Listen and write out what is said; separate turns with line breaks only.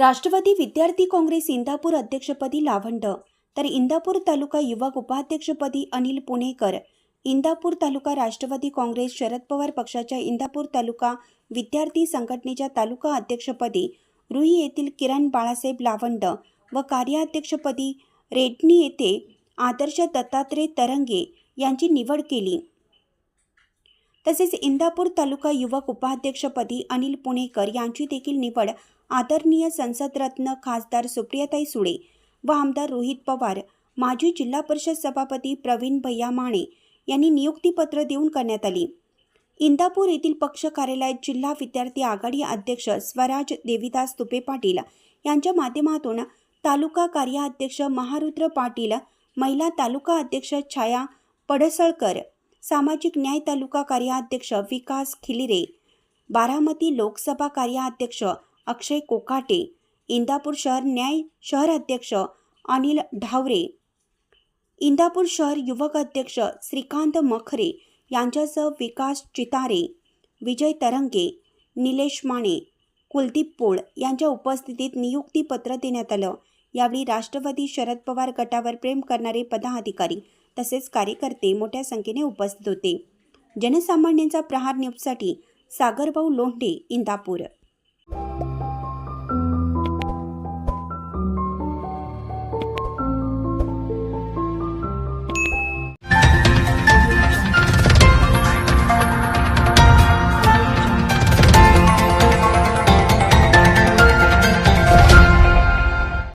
राष्ट्रवादी विद्यार्थी काँग्रेस इंदापूर अध्यक्षपदी लावंड तर इंदापूर तालुका युवक उपाध्यक्षपदी अनिल पुणेकर इंदापूर तालुका राष्ट्रवादी काँग्रेस शरद पवार पक्षाच्या इंदापूर तालुका विद्यार्थी संघटनेच्या तालुका अध्यक्षपदी रुई येथील किरण बाळासाहेब लावंड व कार्याध्यक्षपदी रेडणी येथे आदर्श दत्तात्रय तरंगे यांची निवड केली. तसेच इंदापूर तालुका युवक उपाध्यक्षपदी अनिल पुणेकर यांची देखील निवड आदरणीय संसदरत्न खासदार सुप्रियाताई सुळे व आमदार रोहित पवार माजी जिल्हा परिषद सभापती प्रवीण भैया माने यांनी नियुक्तीपत्र देऊन करण्यात आली. इंदापूर येथील पक्ष कार्यालयात जिल्हा विद्यार्थी आघाडी अध्यक्ष स्वराज देविदास तुपे पाटील यांच्या माध्यमातून तालुका कार्याध्यक्ष महारुद्र पाटील महिला तालुका अध्यक्ष छाया पडसळकर सामाजिक न्याय तालुका कार्याध्यक्ष विकास खिलिरे बारामती लोकसभा कार्याध्यक्ष अक्षय कोकाटे इंदापूर शहर न्याय शहर अध्यक्ष अनिल ढावरे इंदापूर शहर युवक अध्यक्ष श्रीकांत मखरे यांच्यासह विकास चितारे विजय तरंगे निलेश माने कुलदीप पोळ यांच्या उपस्थितीत नियुक्तीपत्र देण्यात आलं. यावेळी राष्ट्रवादी शरद पवार गटावर प्रेम करणारे पदाधिकारी तसेच कार्यकर्ते मोठ्या संख्येने उपस्थित होते. जनसामान्यांचा प्रहार निपसाठी सागरभाऊ लोंढे इंदापूर.